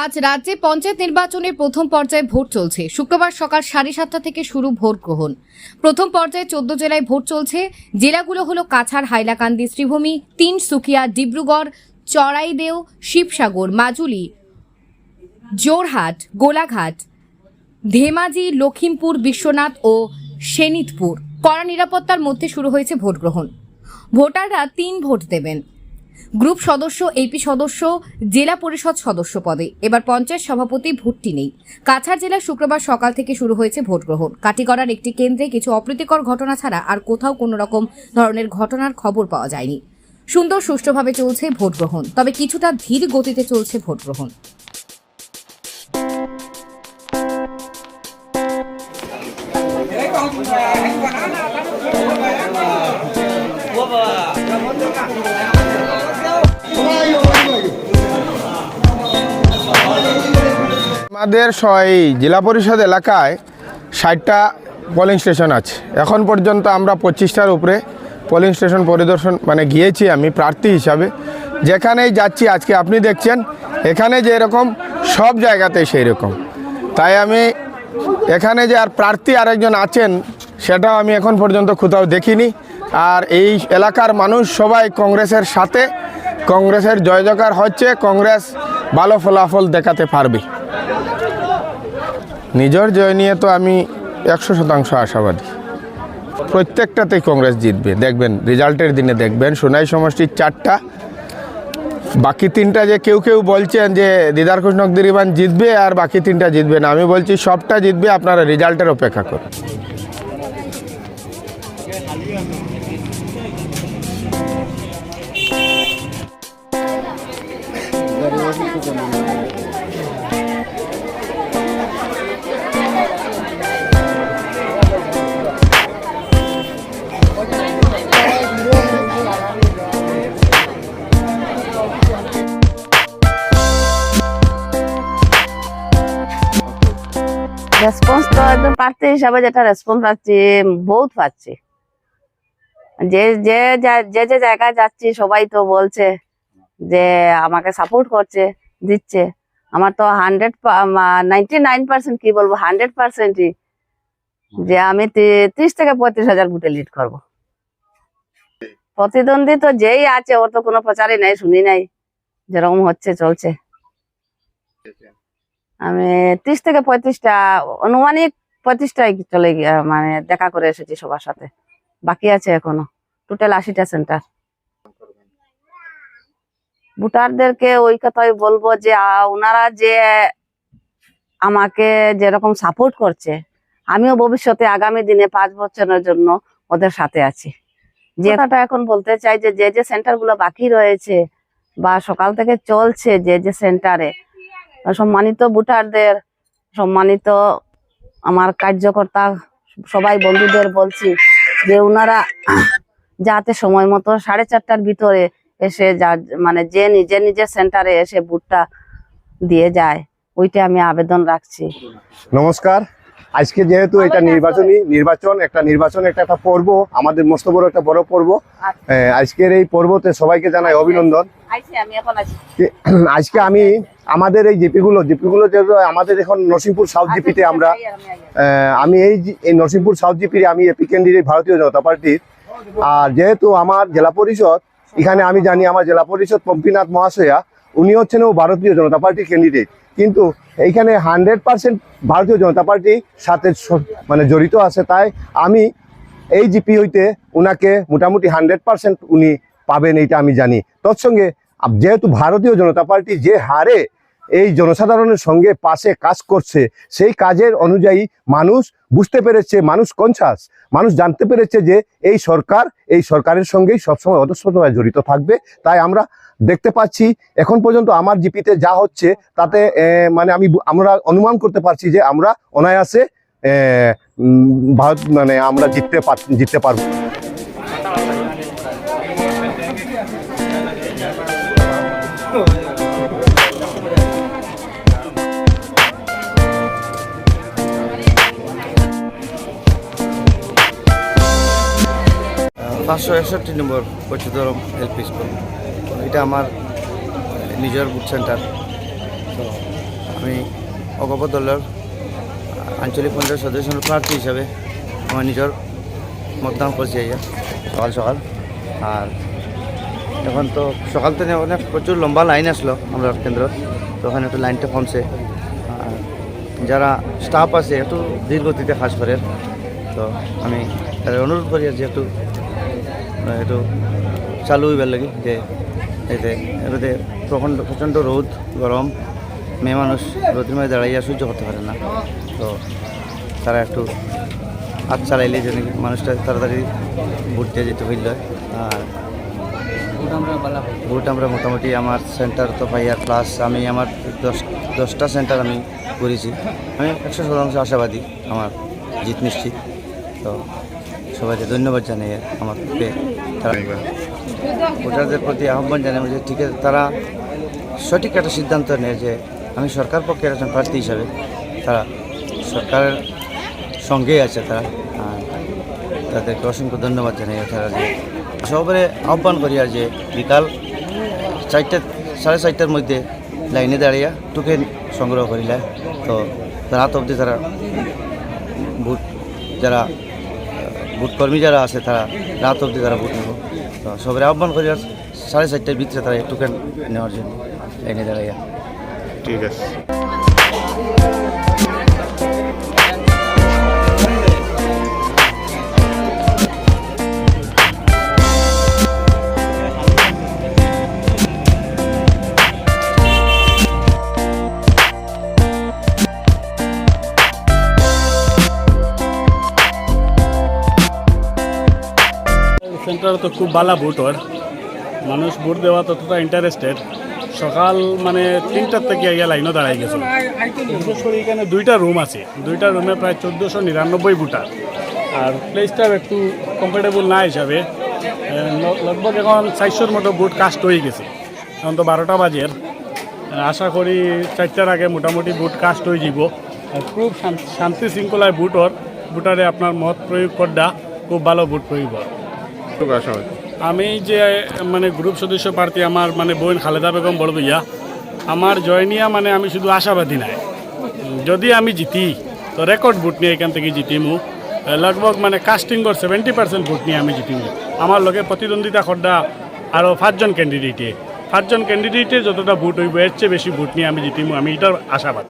আজ রাজ্যে পঞ্চায়েত নির্বাচনের প্রথম পর্যায়ে ভোট চলছে। শুক্রবার সকাল সাড়ে সাতটা থেকে শুরু ভোট গ্রহণ। প্রথম পর্যায়ে চোদ্দ জেলায় ভোট চলছে। জেলাগুলো হলো কাছাড়, হাইলাকান্দি, শ্রীভূমি তিনসুকিয়া ডিব্রুগড়, চড়াইদেও, শিবসাগর, মাজুলি, জোরহাট, গোলাঘাট, ধেমাজি লখিমপুর বিশ্বনাথ ও সেনিতপুর কড়া নিরাপত্তার মধ্যে শুরু হয়েছে ভোট গ্রহণ। ভোটাররা তিন ভোট দেবেন। গ্রুপ সদস্য, এপি সদস্য, জেলা পরিষদ সদস্য পদে। এবার পঞ্চায়েত সভাপতি ভোটটি নেই। কাছাড় জেলা শুক্রবার সকাল থেকে শুরু হয়েছে ভোট গ্রহণ কাটিগড়ার একটি কেন্দ্রে কিছু অপ্রীতিকর ঘটনা ছাড়া আর কোথাও কোনো রকম ধরনের ঘটনার খবর পাওয়া যায়নি। সুন্দর সুষ্ঠুভাবে চলছে ভোট গ্রহণ তবে কিছুটা ধীর গতিতে চলছে ভোট গ্রহণ আমাদের জেলা পরিষদ এলাকায় ষাটটা পোলিং স্টেশন আছে। এখন পর্যন্ত আমরা পঁচিশটার উপরে পোলিং স্টেশন পরিদর্শন মানে গিয়েছি আমি প্রার্থী হিসাবে। যেখানেই যাচ্ছি, আজকে আপনি দেখছেন, এখানে যে এরকম, সব জায়গাতেই সেই রকম তাই আমি এখানে যে আর প্রার্থী আরেকজন আছেন, সেটাও আমি এখন পর্যন্ত কোথাও দেখিনি। আর এই এলাকার মানুষ সবাই কংগ্রেসের সাথে, কংগ্রেসের জয় জয়কার হচ্ছে, কংগ্রেস ভালো ফলাফল দেখাতে পারবে। নিজের জয় নিয়ে তো আমি একশো শতাংশ আশাবাদী। প্রত্যেকটাতেই কংগ্রেস জিতবে। দেখবেন, রেজাল্টের দিনে দেখবেন, সোনাই সমষ্টির চারটা। বাকি তিনটা যে কেউ কেউ বলছেন যে, দিদার নকদিরিবান জিতবে আর বাকি তিনটা জিতবে না। আমি বলছি, সবটা জিতবে, আপনারা রেজাল্টের অপেক্ষা করুন। রেসপন্স তো একদম প্রার্থী হিসাবে যেটা রেসপন্স পাচ্ছি বহুত পাচ্ছি। যে যে যে যে জায়গায় যাচ্ছি, সবাই তো বলছে যে আমাকে সাপোর্ট করছে, দিচ্ছে। আমার তো হান্ড্রেড নাইনটি নাইন পার্সেন্ট কি বলব হান্ড্রেড পার্সেন্টই যে আমি ত্রিশ থেকে পঁয়ত্রিশ হাজার ভোটে লিড করব। প্রতিদ্বন্দ্বী তো যেই আছে, ওর তো কোনো প্রচারই নাই, শুনি নাই, যেরকম হচ্ছে, চলছে। আমি ত্রিশ থেকে পঁয়ত্রিশটা অনুমানিক পঁয়ত্রিশটাই চলে গিয়ে মানে দেখা করে এসেছি সবার সাথে। বাকি আছে এখনও। টোটাল আশিটা সেন্টার ভোটারদেরকে ওই কথাই বলব যে ওনারা যে আমাকে যেরকম সাপোর্ট করছে আমিও ভবিষ্যতে আগামী দিনে পাঁচ বছরের জন্য ওদের সাথে আছি। যে কথাটা এখন বলতে চাই যে যে যে সেন্টারগুলো বাকি রয়েছে বা সকাল থেকে চলছে যে যে সেন্টারে সম্মানিত ভোটারদের, সম্মানিত আমার কার্যকর্তা, সবাই বন্ধুদের বলছি যে ওনারা যাতে সময় মতো সাড়ে চারটার ভিতরে এসে যা মানে যে নিজে নিজের সেন্টারে এসে ভোটটা দিয়ে যায়, ওইটা আমি আবেদন রাখছি। নমস্কার। আজকে যেহেতু এটা নির্বাচনী নির্বাচন একটা নির্বাচন একটা একটা পর্ব আমাদের মস্ত বড় একটা বড় পর্ব। আহ, আজকের এই পর্বতে সবাইকে জানাই অভিনন্দন। আজকে আমি আমাদের এই জিপি গুলো জিপি গুলো আমাদের এখন নরসিংপুর সাউথ জিপিতে আমরা আমি এই এই নরসিংপুর সাউথ জিপির আমি এপি ক্যান্ডিডেট ভারতীয় জনতা পার্টির। আর যেহেতু আমার জেলা পরিষদ এখানে আমি জানি আমার জেলা পরিষদ পম্পীনাথ মহাশয়া উনি হচ্ছেন ও ভারতীয় জনতা পার্টির ক্যান্ডিডেট কিন্তু এইখানে হান্ড্রেড পার্সেন্ট ভারতীয় জনতা পার্টির সাথে মানে জড়িত আছে তাই আমি এই জিপি হইতে উনাকে মোটামুটি হান্ড্রেড পার্সেন্ট উনি পাবেন এইটা আমি জানি। তৎসঙ্গে যেহেতু ভারতীয় জনতা পার্টি যে হারে এই জনসাধারণের সঙ্গে পাশে কাজ করছে, সেই কাজের অনুযায়ী মানুষ বুঝতে পেরেছে, মানুষ কনসাস মানুষ জানতে পেরেছে যে এই সরকার, এই সরকারের সঙ্গেই সবসময় অতস্ফতভাবে জড়িত থাকবে। তাই আমরা দেখতে পাচ্ছি। এখন পর্যন্ত আমার জিপিতে যা হচ্ছে, তাতে মানে আমি আমরা অনুমান করতে পারছি যে আমরা অনায়াসে ভারত মানে আমরা জিততে জিততে পারব। পাঁচশো একষট্টি নম্বর পঁচিশরম এলপি স্কুল। এটা আমার নিজের বুথ সেন্টার তো আমি অগপ দলের আঞ্চলিক পঞ্চায়েত সদস্য প্রার্থী হিসাবে আমার নিজের মতদান করছি আইয়া সকাল সকাল। আর এখন তো সকাল থেকে অনেক প্রচুর লম্বা লাইন আসলো আমরা কেন্দ্র, তো ওখানে একটু লাইনটা কমছে। আর যারা স্টাফ আছে, একটু ধীর গতিতে কাজ করে। তো আমি তাদের অনুরোধ করি যে একটু একটু চালু হইবার লাগে যে এতে এতে প্রচণ্ড প্রচণ্ড রোদ, গরম, মেয়ে মানুষ রোদের মধ্যে দাঁড়াইয়া সহ্য করতে পারে না। তো তারা একটু হাত চালাইলে যেন মানুষটা তাড়াতাড়ি ঘুরতে যেতে হইল। আর ভোট আমরা মোটামুটি আমার সেন্টার তো ফাইয়ার প্লাস আমি আমার দশ, দশটা সেন্টার আমি করেছি আমি একশো শতাংশ আশাবাদী আমার জিত নিশ্চিত। তো সবাইকে ধন্যবাদ জানাই আমাকে তারা ভোটারদের প্রতি আহ্বান জানাই যে ঠিক আছে, তারা সঠিক একটা সিদ্ধান্ত নেয় যে আমি সরকার পক্ষের একজন প্রার্থী হিসাবে তারা সরকারের সঙ্গেই আছে তারা। তাদেরকে অসংখ্য ধন্যবাদ জানাই তারা যে সবাই আহ্বান করি আর যে বিকাল চারটে, সাড়ে চারটার মধ্যে লাইনে দাঁড়িয়ে টোকেন সংগ্রহ করিলে। তো রাত অবধি তারা ভোট যারা আহ, কর্মী যারা আছে তারা রাত অবধি তারা ভোট নেব। তো সবাই আহ্বান করি সাড়ে চারটার ভিতরে তারা এই টোকেন নেওয়ার জন্য। এনে দাঁড়াইয়া। ঠিক আছে। সেন্টার তো খুব ভালো ভোট ওর মানুষ ভোট দেওয়া ততটা ইন্টারেস্টেড সকাল মানে তিনটার থেকে আগে লাইনও দাঁড়াই গেছে। বিশেষ করে এখানে দুইটা রুম আছে। দুইটা রুমে প্রায় চোদ্দোশো নিরানব্বই ভোটার। আর প্লেসটা একটু কমফোর্টেবল না হিসাবে লগভগ এখন চারশোর মতো ভোট কাস্ট হয়ে গেছে। এখন তো বারোটা বাজের। আশা করি চারটার আগে মোটামুটি ভোট কাস্ট হয়ে যাব খুব শান- শান্তি শৃঙ্খলায় ভোটর ভোটারে আপনার মত প্রয়োগ করডা, খুব ভালো ভোট প্রয়োগ কতটুকু আশাবাদী আমি যে মানে গ্রুপ সদস্য প্রার্থী আমার মানে বোন খালেদা বেগম বড় ভাইয়া আমার জয় নিয়ে মানে আমি শুধু আশাবাদী নাই। যদি আমি জিতি, তো রেকর্ড ভোট নিয়ে এখান থেকে জিতিমু। লগভগ মানে কাস্টিংর সেভেন্টি পার্সেন্ট ভোট নিয়ে আমি জিতিমু। আমার লগে প্রতিদ্বন্দ্বিতা খড্ডা আরও পাঁচজন ক্যান্ডিডেটে পাঁচজন ক্যান্ডিডেটে যতটা ভোট হইব, এর চেয়ে বেশি ভোট নিয়ে আমি জিতিমু, আমি এটার আশাবাদ।